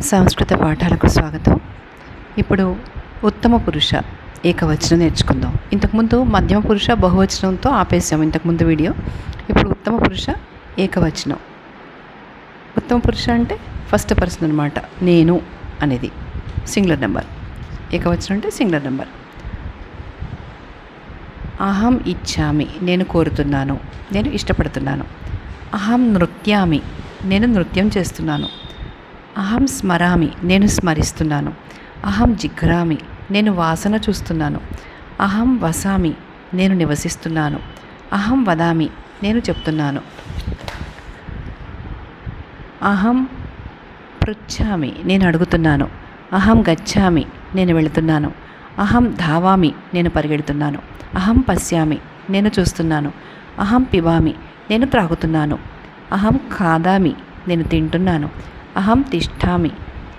సంస్కృత పాఠాలకు స్వాగతం. ఇప్పుడు ఉత్తమ పురుష ఏకవచనం నేర్చుకుందాం. ఇంతకుముందు మధ్యమ పురుష బహువచనంతో ఆపేసాం ఇంతకుముందు వీడియో. ఇప్పుడు ఉత్తమ పురుష ఏకవచనం. ఉత్తమ పురుష అంటే ఫస్ట్ పర్సన్ అనమాట నేను అనేది. Singular number. ఏకవచనం అంటే సింగులర్ నెంబర్. అహం ఇచ్చామి నేను కోరుతున్నాను నేను ఇష్టపడుతున్నాను. అహం నృత్యామి నేను నృత్యం చేస్తున్నాను. అహం స్మరామి నేను స్మరిస్తున్నాను. అహం జిఘ్రామి నేను వాసన చూస్తున్నాను. అహం వసామి నేను నివసిస్తున్నాను. అహం వదామి నేను చెప్తున్నాను. అహం పృచ్ఛామి నేను అడుగుతున్నాను. అహం గచ్చామి నేను వెళుతున్నాను. అహం ధావామి నేను పరిగెడుతున్నాను. అహం పశ్యామి నేను చూస్తున్నాను. అహం పిబామి నేను త్రాగుతున్నాను. అహం ఖాదామి నేను తింటున్నాను. అహం తిష్టామి.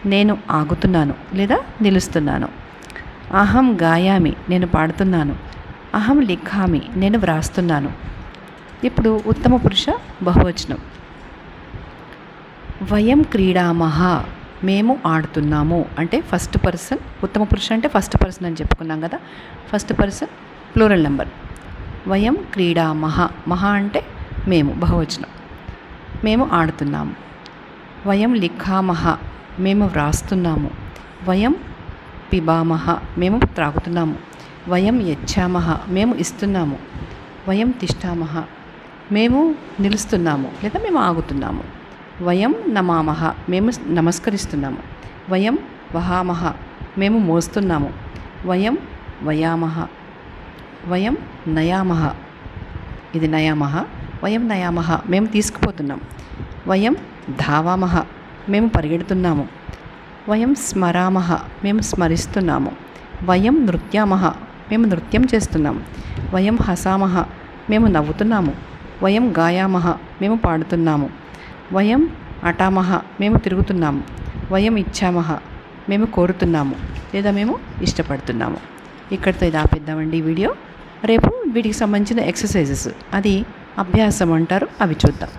నేను ఆగుతున్నాను లేదా నిలుస్తున్నాను? అహం గాయామి నేను పాడుతున్నాను. అహం లిఖామి నేను వ్రాస్తున్నాను. ఇప్పుడు ఉత్తమ పురుష బహువచనం. వయం క్రీడామహ మేము ఆడుతున్నాము. అంటే ఫస్ట్ పర్సన్ ఉత్తమ పురుష అంటే ఫస్ట్ పర్సన్ అని చెప్పుకున్నాం కదా? ఫస్ట్ పర్సన్ ప్లూరల్ నెంబర్ వయం క్రీడామహ మహా అంటే మేము బహువచనం. మేము ఆడుతున్నాము. వయం లిఖామహ మేము వ్రాస్తున్నాము. వయం పిబామహ మేము త్రాగుతున్నాము. వయం యచ్చామహ మేము ఇస్తున్నాము. వయం తిష్టామహ మేము నిలుస్తున్నాము లేదా మేము ఆగుతున్నాము. వయం నమామహ మేము నమస్కరిస్తున్నాము. వయం వహామహ మేము మోస్తున్నాము. వయం వయామహ వయం నయామహ. ఇది నయామహ వయం నయామహ మేము తీసుకుపోతున్నాం వయం ధావామహ మేము పరిగెడుతున్నాము. వయం స్మరామహ మేము స్మరిస్తున్నాము. వయం నృత్యామహ మేము నృత్యం చేస్తున్నాము. వయం హసామహ మేము నవ్వుతున్నాము. వయం గాయామహ మేము పాడుతున్నాము. వయం అటామహ మేము తిరుగుతున్నాము. వయం ఇచ్చామహ మేము కోరుతున్నాము. లేదా మేము ఇష్టపడుతున్నాము. ఇక్కడితో ఇది ఆపేద్దామండి వీడియో. రేపు వీటికి సంబంధించిన ఎక్సర్సైజెస్. అది అభ్యాసం అంటారు. అవి చూద్దాం.